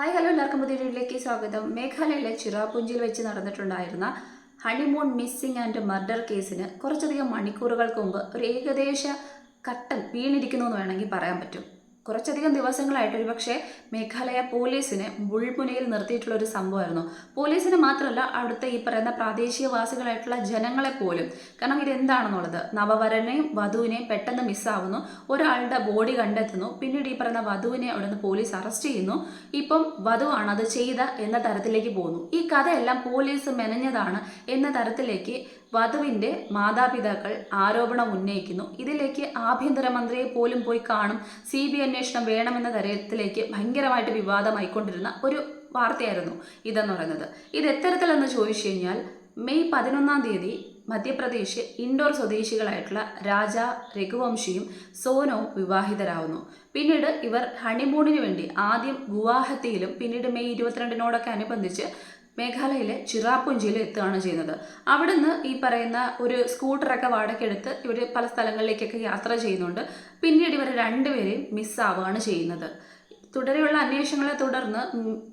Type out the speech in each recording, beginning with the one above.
Hi hello എല്ലാവർക്കും പുതിയ വീഡിയോയിലേക്ക് സ്വാഗതം. മേഘാലയയിലെ ചിറാപുഞ്ചിയിൽ വെച്ച് നടന്നിട്ടുണ്ടായിരുന്ന ഹണിമൂൺ മിസ്സിംഗ് ആൻഡ് മർഡർ കേസിന് കുറച്ചധികം മണിക്കൂറുകൾക്ക് മുമ്പ് ഒരു ഏകദേശ കട്ടൻ വീണിരിക്കുന്നു എന്ന് വേണമെങ്കിൽ പറയാൻ പറ്റും. കുറച്ചധികം ദിവസങ്ങളായിട്ട് ഒരു പക്ഷേ മേഘാലയ പോലീസിനെ മുൾമുനയിൽ നിർത്തിയിട്ടുള്ള ഒരു സംഭവമായിരുന്നു. പോലീസിന് മാത്രമല്ല അവിടുത്തെ ഈ പറയുന്ന പ്രാദേശികവാസികളായിട്ടുള്ള ജനങ്ങളെ പോലും. കാരണം ഇതെന്താണെന്നുള്ളത്? നവവരനെയും വധുവിനെയും പെട്ടെന്ന് മിസ്സാവുന്നു. ഒരാളുടെ ബോഡി കണ്ടെത്തുന്നു. പിന്നീട് ഈ പറയുന്ന വധുവിനെ അവിടെ പോലീസ് അറസ്റ്റ് ചെയ്യുന്നു. ഇപ്പം വധുവാണ് അത് ചെയ്ത എന്ന തരത്തിലേക്ക് പോകുന്നു. ഈ കഥയെല്ലാം പോലീസ് മെനഞ്ഞതാണ് എന്ന തരത്തിലേക്ക് വധുവിന്റെ മാതാപിതാക്കൾ ആരോപണം ഉന്നയിക്കുന്നു. ഇതിലേക്ക് ആഭ്യന്തരമന്ത്രിയെ പോലും പോയി കാണും. സി ബി അന്വേഷണം വേണമെന്ന തരത്തിലേക്ക് ഭയങ്കരമായിട്ട് വിവാദമായിക്കൊണ്ടിരുന്ന ഒരു വാർത്തയായിരുന്നു ഇതെന്ന് പറയുന്നത്. ഇത് എത്തരത്തിലെന്ന് ചോദിച്ചു കഴിഞ്ഞാൽ മെയ് പതിനൊന്നാം തീയതി മധ്യപ്രദേശ് ഇൻഡോർ സ്വദേശികളായിട്ടുള്ള രാജ രഘുവംശിയും സോനവും വിവാഹിതരാകുന്നു പിന്നീട് ഇവർ ഹണിമൂണിന് വേണ്ടി ആദ്യം ഗുവാഹത്തിയിലും പിന്നീട് മെയ് ഇരുപത്തിരണ്ടിനോടൊക്കെ അനുബന്ധിച്ച് മേഘാലയയിലെ ചിറാപുഞ്ചിയിൽ എത്തുകയാണ് ചെയ്യുന്നത്. അവിടുന്ന് ഈ പറയുന്ന ഒരു സ്കൂട്ടറൊക്കെ വാടകയ്ക്കെടുത്ത് ഇവർ പല സ്ഥലങ്ങളിലേക്കൊക്കെ യാത്ര ചെയ്യുന്നുണ്ട്. പിന്നീട് ഇവർ രണ്ടുപേരെയും മിസ്സാവുകയാണ് ചെയ്യുന്നത്. തുടരെയുള്ള അന്വേഷണങ്ങളെ തുടർന്ന്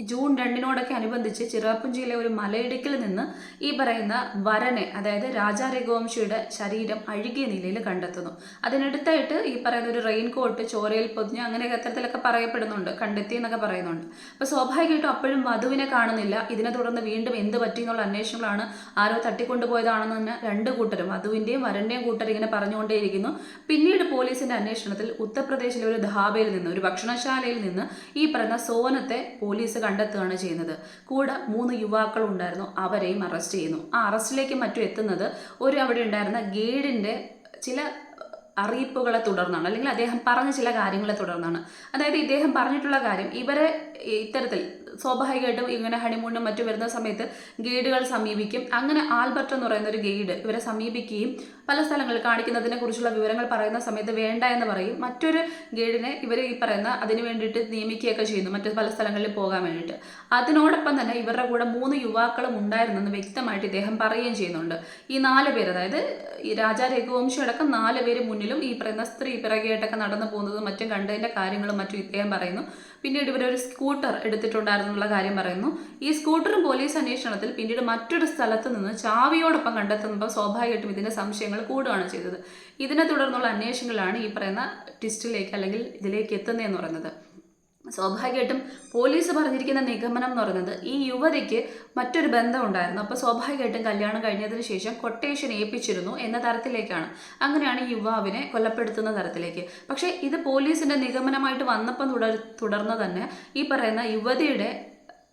ജൂൺ രണ്ടിനോടൊക്കെ അനുബന്ധിച്ച് ചിറാപ്പുഞ്ചിയിലെ ഒരു മലയിടുക്കിൽ നിന്ന് ഈ പറയുന്ന വരനെ അതായത് രാജാ രഘുവംശിയുടെ ശരീരം അഴുകിയ നിലയിൽ കണ്ടെത്തുന്നു. അതിനടുത്തായിട്ട് ഈ പറയുന്ന ഒരു റെയിൻ കോട്ട് ചോരയിൽ പൊതിഞ്ഞ് അങ്ങനെ അത്തരത്തിലൊക്കെ പറയപ്പെടുന്നുണ്ട് കണ്ടെത്തി എന്നൊക്കെ പറയുന്നുണ്ട്. അപ്പോൾ സ്വാഭാവികമായിട്ടും അപ്പോഴും വധുവിനെ കാണുന്നില്ല. ഇതിനെ തുടർന്ന് വീണ്ടും എന്ത് പറ്റി എന്നുള്ള അന്വേഷണങ്ങളാണ് ആരോ തട്ടിക്കൊണ്ടുപോയതാണെന്ന് തന്നെ രണ്ട് കൂട്ടരും വധുവിന്റെയും വരന്റെയും കൂട്ടർ ഇങ്ങനെ പറഞ്ഞുകൊണ്ടേയിരിക്കുന്നു. പിന്നീട് പോലീസിന്റെ അന്വേഷണത്തിൽ ഉത്തർപ്രദേശിലെ ഒരു ധാബയിൽ നിന്ന് ഒരു ഭക്ഷണശാലയിൽ നിന്ന് ഈ പറയുന്ന സോനത്തെ പോലീസ് കണ്ടെത്തുകയാണ് ചെയ്യുന്നത്. കൂടെ മൂന്ന് യുവാക്കൾ ഉണ്ടായിരുന്നു അവരെയും അറസ്റ്റ് ചെയ്യുന്നു. ആ അറസ്റ്റിലേക്ക് മറ്റും എത്തുന്നത് ഒരു അവിടെ ഉണ്ടായിരുന്ന ഗൈഡിന്റെ ചില അറിയിപ്പുകളെ തുടർന്നാണ്. അല്ലെങ്കിൽ അദ്ദേഹം പറഞ്ഞ ചില കാര്യങ്ങളെ തുടർന്നാണ്. അതായത് ഇദ്ദേഹം പറഞ്ഞിട്ടുള്ള കാര്യം ഇവരെ ഇത്തരത്തിൽ സ്വാഭാവികമായിട്ടും ഇങ്ങനെ ഹണിമൂണിനും മറ്റും വരുന്ന സമയത്ത് ഗൈഡുകൾ സമീപിക്കും. അങ്ങനെ ആൽബർട്ട് എന്ന് പറയുന്ന ഒരു ഗൈഡ് ഇവരെ സമീപിക്കുകയും പല സ്ഥലങ്ങളിൽ കാണിക്കുന്നതിനെ കുറിച്ചുള്ള വിവരങ്ങൾ പറയുന്ന സമയത്ത് വേണ്ട എന്ന് പറയും. മറ്റൊരു ഗൈഡിനെ ഇവർ ഈ പറയുന്ന അതിന് വേണ്ടിയിട്ട് നിയമിക്കുകയൊക്കെ ചെയ്യുന്നു. മറ്റു പല സ്ഥലങ്ങളിൽ പോകാൻ വേണ്ടിയിട്ട്. അതിനോടൊപ്പം തന്നെ ഇവരുടെ കൂടെ മൂന്ന് യുവാക്കളും ഉണ്ടായിരുന്നെന്ന് വ്യക്തമായിട്ട് ഇദ്ദേഹം പറയുകയും ചെയ്യുന്നുണ്ട്. ഈ നാല് പേര് അതായത് ഈ രാജാ രഘുവംശി അടക്കം നാല് പേര് മുന്നിലും ഈ പറയുന്ന സ്ത്രീ പിറകെയായിട്ടൊക്കെ നടന്നു പോകുന്നതും മറ്റും കണ്ടതിന്റെ കാര്യങ്ങളും മറ്റും ഇദ്ദേഹം പറയുന്നു. പിന്നീട് ഇവരൊരു സ്കൂട്ടർ എടുത്തിട്ടുണ്ടായിരുന്നുള്ള കാര്യം പറയുന്നു. ഈ സ്കൂട്ടറും പോലീസ് അന്വേഷണത്തിൽ പിന്നീട് മറ്റൊരു സ്ഥലത്ത് നിന്ന് ചാവിയോടൊപ്പം കണ്ടെത്തുമ്പോൾ സ്വാഭാവികമായിട്ടും ഇതിന്റെ സംശയങ്ങൾ കൂടുകയാണ് ചെയ്തത്. ഇതിനെ തുടർന്നുള്ള അന്വേഷണങ്ങളാണ് ഈ പറയുന്ന ട്വിസ്റ്റിലേക്ക് അല്ലെങ്കിൽ ഇതിലേക്ക് എത്തുന്നതെന്ന് പറയുന്നത്. സ്വാഭാവികമായിട്ടും പോലീസ് പറഞ്ഞിരിക്കുന്ന നിഗമനം എന്ന് പറയുന്നത് ഈ യുവതിക്ക് മറ്റൊരു ബന്ധം ഉണ്ടായിരുന്നു അപ്പോൾ സ്വാഭാവികമായിട്ടും കല്യാണം കഴിഞ്ഞതിന് ശേഷം കൊട്ടേഷൻ ഏൽപ്പിച്ചിരുന്നു എന്ന തരത്തിലേക്കാണ്. അങ്ങനെയാണ് യുവാവിനെ കൊലപ്പെടുത്തുന്ന തരത്തിലേക്ക്. പക്ഷേ ഇത് പോലീസിന്റെ നിഗമനമായിട്ട് വന്നപ്പം തുടർ തുടർന്ന് തന്നെ ഈ പറയുന്ന യുവതിയുടെ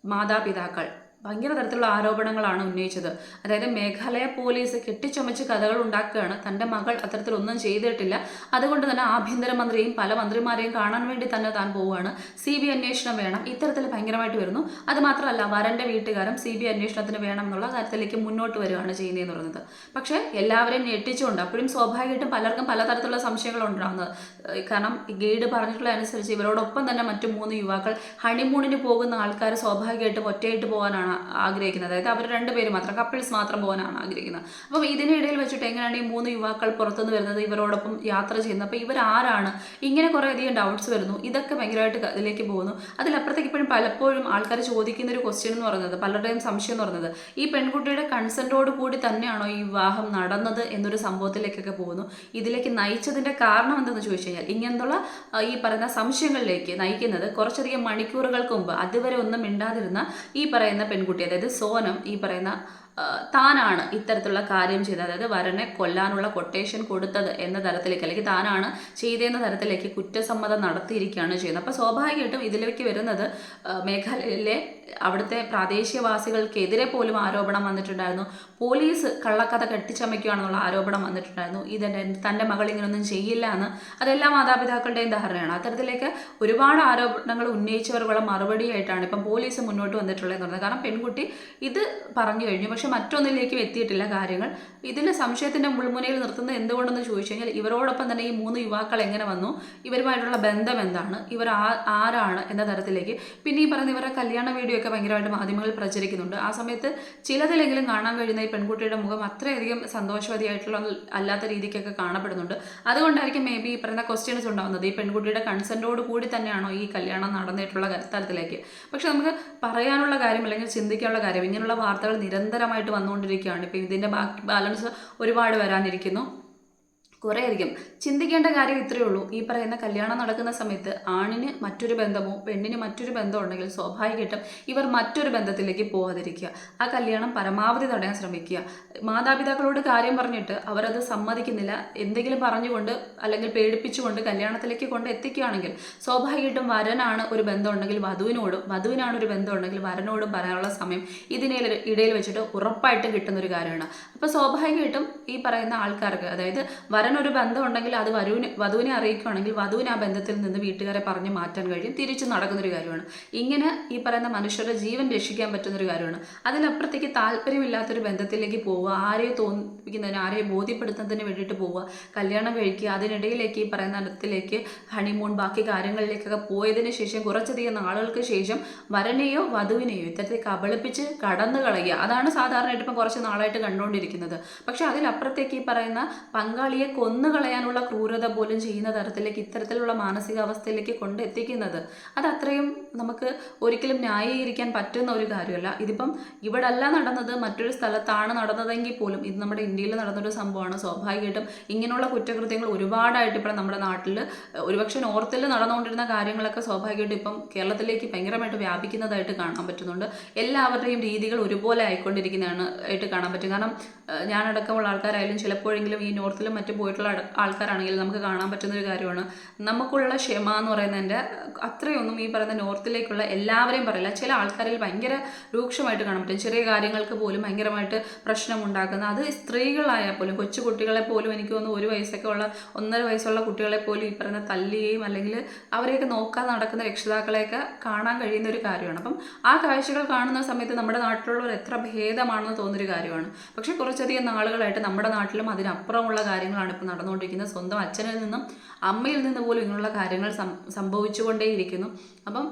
മാതാപിതാക്കൾ ഭയങ്കര തരത്തിലുള്ള ആരോപണങ്ങളാണ് ഉന്നയിച്ചത്. അതായത് മേഘാലയ പോലീസ് കെട്ടിച്ചമച്ച് കഥകൾ ഉണ്ടാക്കുകയാണ്. തന്റെ മകൾ അത്തരത്തിലൊന്നും ചെയ്തിട്ടില്ല. അതുകൊണ്ട് തന്നെ ആഭ്യന്തരമന്ത്രിയും പല മന്ത്രിമാരെയും കാണാൻ വേണ്ടി തന്നെ താൻ പോവുകയാണ്. സി ബി അന്വേഷണം വേണം. ഇത്തരത്തിൽ ഭയങ്കരമായിട്ട് വരുന്നു. അത് മാത്രമല്ല വരന്റെ വീട്ടുകാരും സി ബി അന്വേഷണത്തിന് വേണം എന്നുള്ള കാര്യത്തിലേക്ക് മുന്നോട്ട് വരികയാണ് ചെയ്യുന്നതെന്ന് പറയുന്നത്. പക്ഷേ എല്ലാവരെയും ഞെട്ടിച്ചുകൊണ്ട് അപ്പോഴും സ്വാഭാവികമായിട്ടും പലർക്കും പലതരത്തിലുള്ള സംശയങ്ങൾ ഉണ്ടാകുന്നത് കാരണം ഗൈഡ് പറഞ്ഞിട്ടുള്ള അനുസരിച്ച് ഇവരോടൊപ്പം തന്നെ മറ്റു മൂന്ന് യുവാക്കൾ ഹണിമൂണിന് പോകുന്ന ആൾക്കാർ സ്വാഭാവികമായിട്ടും ഒറ്റയായിട്ട് പോകാനാണ് ആഗ്രഹിക്കുന്നത്. അതായത് അവർ രണ്ടുപേരും മാത്രം കപ്പിൾസ് മാത്രം പോകാനാണ് ആഗ്രഹിക്കുന്നത്. അപ്പം ഇതിനിടയിൽ വെച്ചിട്ട് എങ്ങനെയാണ് ഈ മൂന്ന് യുവാക്കൾ പുറത്തുനിന്ന് വരുന്നത് ഇവരോടൊപ്പം യാത്ര ചെയ്യുന്നത്? അപ്പോൾ ഇവരാരാണ്? ഇങ്ങനെ കുറേ അധികം ഡൗട്ട്സ് വരുന്നു. ഇതൊക്കെ ഭയങ്കരമായിട്ട് അതിലേക്ക് പോകുന്നു. അതിലപ്പുറത്തേക്ക് ഇപ്പോഴും പലപ്പോഴും ആൾക്കാർ ചോദിക്കുന്ന ഒരു ക്വസ്റ്റ്യൻ എന്ന് പറയുന്നത് പലരുടെയും സംശയം എന്ന് പറയുന്നത് ഈ പെൺകുട്ടിയുടെ കൺസെന്റോട് കൂടി തന്നെയാണോ ഈ വിവാഹം നടന്നത് എന്നൊരു സംഭവത്തിലേക്കൊക്കെ പോകുന്നു. ഇതിലേക്ക് നയിച്ചതിന്റെ കാരണം എന്തെന്ന് ചോദിച്ചു കഴിഞ്ഞാൽ ഇങ്ങനെയുള്ള ഈ പറയുന്ന സംശയങ്ങളിലേക്ക് നയിക്കുന്നത് കുറച്ചധികം മണിക്കൂറുകൾക്ക് മുമ്പ് അതുവരെ ഒന്നും മിണ്ടാതിരുന്ന ഈ പറയുന്ന പെൺകുട്ടി അതായത് സോനം ഈ പറയുന്ന താനാണ് ഇത്തരത്തിലുള്ള കാര്യം ചെയ്തത്. അതായത് വരനെ കൊല്ലാനുള്ള കൊട്ടേഷൻ കൊടുത്തത് എന്ന തരത്തിലേക്ക് അല്ലെങ്കിൽ താനാണ് ചെയ്തെന്ന തരത്തിലേക്ക് കുറ്റസമ്മതം നടത്തിയിരിക്കുകയാണ് ചെയ്യുന്നത്. അപ്പോൾ സ്വാഭാവികമായിട്ടും ഇതിലേക്ക് വരുന്നത് മേഘാലയയിലെ അവിടുത്തെ പ്രാദേശികവാസികൾക്കെതിരെ പോലും ആരോപണം വന്നിട്ടുണ്ടായിരുന്നു. പോലീസ് കള്ളക്കഥ കെട്ടിച്ചമയ്ക്കുകയാണെന്നുള്ള ആരോപണം വന്നിട്ടുണ്ടായിരുന്നു. ഇതെന്റെ തന്റെ മകൾ ഇങ്ങനൊന്നും ചെയ്യില്ല എന്ന്. അതെല്ലാ മാതാപിതാക്കളുടെയും ധാരണയാണ്. അത്തരത്തിലേക്ക് ഒരുപാട് ആരോപണങ്ങൾ ഉന്നയിച്ചവർക്കുള്ള മറുപടിയായിട്ടാണ് ഇപ്പം പോലീസ് മുന്നോട്ട് വന്നിട്ടുള്ളതെന്ന് പറയുന്നത്. കാരണം പെൺകുട്ടി ഇത് പറഞ്ഞു കഴിഞ്ഞു. പക്ഷെ പക്ഷെ മറ്റൊന്നിലേക്കും എത്തിയിട്ടില്ല കാര്യങ്ങൾ. ഇതിൽ സംശയത്തിന്റെ മുൾമുനയിൽ നിർത്തുന്നത് എന്തുകൊണ്ടെന്ന് ചോദിച്ചു കഴിഞ്ഞാൽ ഇവരോടൊപ്പം തന്നെ ഈ മൂന്ന് യുവാക്കൾ എങ്ങനെ വന്നു? ഇവരുമായിട്ടുള്ള ബന്ധം എന്താണ്? ഇവർ ആ ആരാണ് എന്ന തരത്തിലേക്ക്. പിന്നെ ഈ പറയുന്ന ഇവരുടെ കല്യാണ വീഡിയോ ഒക്കെ ഭയങ്കരമായിട്ട് മാധ്യമങ്ങളിൽ പ്രചരിക്കുന്നുണ്ട്. ആ സമയത്ത് ചിലതിലെങ്കിലും കാണാൻ കഴിയുന്ന ഈ പെൺകുട്ടിയുടെ മുഖം അത്രയധികം സന്തോഷവതിയായിട്ടുള്ള അല്ലാത്ത രീതിക്കൊക്കെ കാണപ്പെടുന്നുണ്ട്. അതുകൊണ്ടായിരിക്കും മേ ബി ഈ പറയുന്ന ക്വസ്റ്റ്യൻസ് ഉണ്ടാകുന്നത് ഈ പെൺകുട്ടിയുടെ കൺസെന്റോട് കൂടി തന്നെയാണോ ഈ കല്യാണം നടന്നിട്ടുള്ള തരത്തിലേക്ക്? പക്ഷെ നമുക്ക് പറയാനുള്ള കാര്യം അല്ലെങ്കിൽ ചിന്തിക്കാനുള്ള കാര്യം ഇങ്ങനെയുള്ള വാർത്തകൾ നിരന്തരമായിട്ട് വന്നുകൊണ്ടിരിക്കുകയാണ്. ഇപ്പം ഇതിന്റെ ബാക്കി ബാലൻസ് ഒരുപാട് വരാനിരിക്കുന്നു. കുറേ ചിന്തിക്കേണ്ട കാര്യം ഇത്രയേ ഉള്ളൂ. ഈ പറയുന്ന കല്യാണം നടക്കുന്ന സമയത്ത് ആണിന് മറ്റൊരു ബന്ധമോ പെണ്ണിന് മറ്റൊരു ബന്ധമോ ഉണ്ടെങ്കിൽ സ്വാഭാവികമായിട്ടും ഇവർ മറ്റൊരു ബന്ധത്തിലേക്ക് പോകാതിരിക്കുക. ആ കല്യാണം പരമാവധി തടയാൻ ശ്രമിക്കുക. മാതാപിതാക്കളോട് കാര്യം പറഞ്ഞിട്ട് അവരത് സമ്മതിക്കുന്നില്ല. എന്തെങ്കിലും പറഞ്ഞുകൊണ്ട് അല്ലെങ്കിൽ പേടിപ്പിച്ചുകൊണ്ട് കല്യാണത്തിലേക്ക് കൊണ്ട് എത്തിക്കുകയാണെങ്കിൽ സ്വാഭാവികമായിട്ടും വരനാണ് ഒരു ബന്ധം ഉണ്ടെങ്കിൽ വധുവിനോടും വധുവിനാണ് ഒരു ബന്ധം ഉണ്ടെങ്കിൽ വരനോടും പറയാനുള്ള സമയം ഇതിനെ ഇടയിൽ വെച്ചിട്ട് ഉറപ്പായിട്ടും കിട്ടുന്ന ഒരു കാര്യമാണ്. അപ്പോൾ സ്വാഭാവികമായിട്ടും ഈ പറയുന്ന ആൾക്കാർക്ക് അതായത് വരൻ ഒരു ബന്ധം ഉണ്ടെങ്കിൽ അത് വധുവിനെ വധുവിനെ അറിയിക്കുകയാണെങ്കിൽ വധുവിന് ആ ബന്ധത്തിൽ നിന്ന് വീട്ടുകാരെ പറഞ്ഞ് മാറ്റാൻ കഴിയും. തിരിച്ചു നടക്കുന്നൊരു കാര്യമാണ്. ഇങ്ങനെ ഈ പറയുന്ന മനുഷ്യരുടെ ജീവൻ രക്ഷിക്കാൻ പറ്റുന്നൊരു കാര്യമാണ്. അതിലപ്പുറത്തേക്ക് താല്പര്യമില്ലാത്തൊരു ബന്ധത്തിലേക്ക് പോവുക ആരെയും തോന്നിപ്പിക്കുന്നതിന് ആരെയും ബോധ്യപ്പെടുത്തുന്നതിന് വേണ്ടിയിട്ട് പോവുക കല്യാണം കഴിക്കുക അതിനിടയിലേക്ക് ഈ പറയുന്ന ഇടത്തിലേക്ക് ഹണിമൂൺ ബാക്കി കാര്യങ്ങളിലേക്കൊക്കെ പോയതിന് ശേഷം കുറച്ചധികം നാളുകൾക്ക് ശേഷം വരനെയോ വധുവിനെയോ ഇത്തരത്തിൽ കബളിപ്പിച്ച് കടന്നു കളയുക. അതാണ് സാധാരണയായിട്ട് ഇപ്പം കുറച്ച് നാളായിട്ട് കണ്ടുകൊണ്ടിരിക്കുന്നത്. പക്ഷെ അതിലപ്പുറത്തേക്ക് ഈ പറയുന്ന പങ്കാളിയെ കൊന്നുകളയാനുള്ള ക്രൂരത പോലും ചെയ്യുന്ന തരത്തിലേക്ക് ഇത്തരത്തിലുള്ള മാനസികാവസ്ഥയിലേക്ക് കൊണ്ടെത്തിക്കുന്നത്. അത് അത്രയും നമുക്ക് ഒരിക്കലും ന്യായീകരിക്കാൻ പറ്റുന്ന ഒരു കാര്യമല്ല. ഇതിപ്പം ഇവിടെ അല്ല നടന്നത് മറ്റൊരു സ്ഥലത്താണ് നടന്നതെങ്കിൽ പോലും ഇത് നമ്മുടെ ഇന്ത്യയിൽ നടന്നൊരു സംഭവമാണ്. സ്വാഭാവികമായിട്ടും ഇങ്ങനെയുള്ള കുറ്റകൃത്യങ്ങൾ ഒരുപാടായിട്ട് ഇപ്പോൾ നമ്മുടെ നാട്ടിൽ ഒരുപക്ഷെ നോർത്തിൽ നടന്നുകൊണ്ടിരുന്ന കാര്യങ്ങളൊക്കെ സ്വാഭാവികമായിട്ടും ഇപ്പം കേരളത്തിലേക്ക് ഭയങ്കരമായിട്ട് വ്യാപിക്കുന്നതായിട്ട് കാണാൻ പറ്റുന്നുണ്ട്. എല്ലാവരുടെയും രീതികൾ ഒരുപോലെ ആയിക്കൊണ്ടിരിക്കുന്നതാണ് ആയിട്ട് കാണാൻ പറ്റും. കാരണം ഞാനടക്കമുള്ള ആൾക്കാരായാലും ചിലപ്പോഴെങ്കിലും ഈ നോർത്തിലും മറ്റും പോയിട്ടുള്ള ആൾക്കാരാണെങ്കിൽ നമുക്ക് കാണാൻ പറ്റുന്ന ഒരു കാര്യമാണ്. നമുക്കുള്ള ക്ഷമ എന്ന് പറയുന്നതിന്റെ അത്രയൊന്നും ഈ പറയുന്ന നോർത്തിലേക്കുള്ള എല്ലാവരെയും പറയില്ല. ചില ആൾക്കാരിൽ ഭയങ്കര രൂക്ഷമായിട്ട് കാണാൻ പറ്റും. ചെറിയ കാര്യങ്ങൾക്ക് പോലും ഭയങ്കരമായിട്ട് പ്രശ്നം ഉണ്ടാക്കുന്ന അത് സ്ത്രീകളായാൽ പോലും കൊച്ചു കുട്ടികളെ പോലും എനിക്ക് തോന്നുന്നു ഒരു വയസ്സൊക്കെ ഉള്ള ഒന്നര വയസ്സുള്ള കുട്ടികളെ പോലും ഈ പറയുന്ന തല്ലുകയും അല്ലെങ്കിൽ അവരെയൊക്കെ നോക്കാൻ നടക്കുന്ന രക്ഷിതാക്കളെയൊക്കെ കാണാൻ കഴിയുന്ന ഒരു കാര്യമാണ്. അപ്പം ആ കാഴ്ചകൾ കാണുന്ന സമയത്ത് നമ്മുടെ നാട്ടിലുള്ളവർ എത്ര ഭേദമാണെന്ന് തോന്നുന്നൊരു കാര്യമാണ്. പക്ഷേ കുറച്ചധികം നാളുകളായിട്ട് നമ്മുടെ നാട്ടിലും അതിനപ്പുറമുള്ള കാര്യങ്ങളാണ് ഇപ്പോൾ നടന്നുകൊണ്ടിരിക്കുന്നത് സ്വന്തം അച്ഛനിൽ നിന്നും അമ്മയിൽ നിന്ന് പോലും ഇങ്ങനെയുള്ള കാര്യങ്ങൾ സംഭവിച്ചുകൊണ്ടേയിരിക്കുന്നു. അപ്പം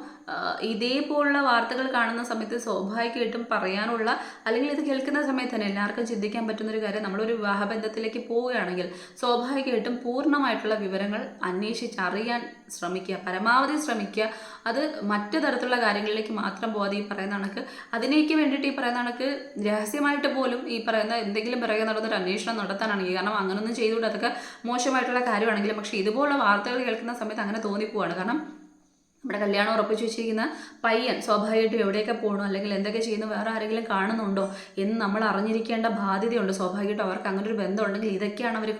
ഇതേപോലുള്ള വാർത്തകൾ കാണുന്ന സമയത്ത് സ്വാഭാവികമായിട്ടും പറയാനുള്ള അല്ലെങ്കിൽ ഇത് കേൾക്കുന്ന സമയത്ത് തന്നെ എല്ലാവർക്കും ചിന്തിക്കാൻ പറ്റുന്നൊരു കാര്യം നമ്മളൊരു വിവാഹബന്ധത്തിലേക്ക് പോവുകയാണെങ്കിൽ സ്വാഭാവികമായിട്ടും പൂർണമായിട്ടുള്ള വിവരങ്ങൾ അന്വേഷിച്ചറിയാൻ ശ്രമിക്കുക പരമാവധി ശ്രമിക്കുക. അത് മറ്റു തരത്തിലുള്ള കാര്യങ്ങളിലേക്ക് മാത്രം പോകാതെ ഈ പറയുന്ന കണക്ക്. അതിനേക്ക് വേണ്ടിയിട്ട് ഈ പറയുന്ന കണക്ക് രഹസ്യമായിട്ട് പോലും ഈ പറയുന്ന എന്തെങ്കിലും പിറകെ നടന്നൊരു അന്വേഷണം നടത്താനാണെങ്കിൽ കാരണം അങ്ങനൊന്നും ചെയ്തുകൊണ്ട് അതൊക്കെ മോശമായിട്ടുള്ള കാര്യമാണെങ്കിലും പക്ഷേ ഇതുപോലുള്ള വാർത്തകൾ കേൾക്കുന്ന സമയത്ത് അങ്ങനെ തോന്നിപ്പോവാണ്. കാരണം നമ്മുടെ കല്യാണം ഉറപ്പിച്ചു വെച്ചിരിക്കുന്ന പയ്യൻ സ്വാഭാവികമായിട്ടും എവിടെയൊക്കെ പോകണോ അല്ലെങ്കിൽ എന്തൊക്കെ ചെയ്യുന്നു വേറെ ആരെങ്കിലും കാണുന്നുണ്ടോ എന്ന് നമ്മൾ അറിഞ്ഞിരിക്കേണ്ട ബാധ്യതയുണ്ട്. സ്വാഭാവികമായിട്ടും അവർക്ക് അങ്ങനെ ഒരു ബന്ധം ഉണ്ടെങ്കിൽ ഇതൊക്കെയാണ് അവർ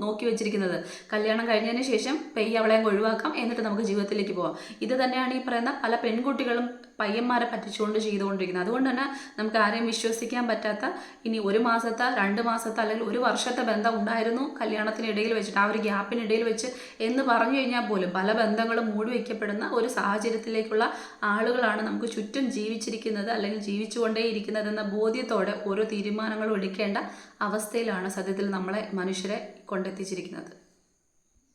നോക്കി വെച്ചിരിക്കുന്നത്. കല്യാണം കഴിഞ്ഞതിന് ശേഷം പെയ്യ അവളെ ഒഴിവാക്കാം എന്നിട്ട് നമുക്ക് ജീവിതത്തിലേക്ക് പോവാം. ഇത് തന്നെയാണ് ഈ പറയുന്ന പല പെൺകുട്ടികളും പയ്യന്മാരെ പറ്റിച്ചുകൊണ്ട് ചെയ്തുകൊണ്ടിരിക്കുന്നത്. അതുകൊണ്ട് തന്നെ നമുക്ക് ആരെയും വിശ്വസിക്കാൻ പറ്റാത്ത ഇനി ഒരു മാസത്തെ രണ്ട് മാസത്തെ അല്ലെങ്കിൽ ഒരു വർഷത്തെ ബന്ധം ഉണ്ടായിരുന്നു കല്യാണത്തിനിടയിൽ വെച്ചിട്ട് ആ ഒരു ഗ്യാപ്പിനിടയിൽ വെച്ച് എന്ന് പറഞ്ഞു കഴിഞ്ഞാൽ പോലും പല ബന്ധങ്ങളും മൂടി വയ്ക്കപ്പെടുന്ന ഒരു സാഹചര്യത്തിലേക്കുള്ള ആളുകളാണ് നമുക്ക് ചുറ്റും ജീവിച്ചിരിക്കുന്നത് അല്ലെങ്കിൽ ജീവിച്ചുകൊണ്ടേയിരിക്കുന്നത് എന്ന ബോധ്യത്തോടെ ഓരോ തീരുമാനങ്ങളും എടുക്കേണ്ട അവസ്ഥയിലാണ് സത്യത്തിൽ നമ്മളെ മനുഷ്യരെ കൊണ്ടെത്തിച്ചിരിക്കുന്നത്.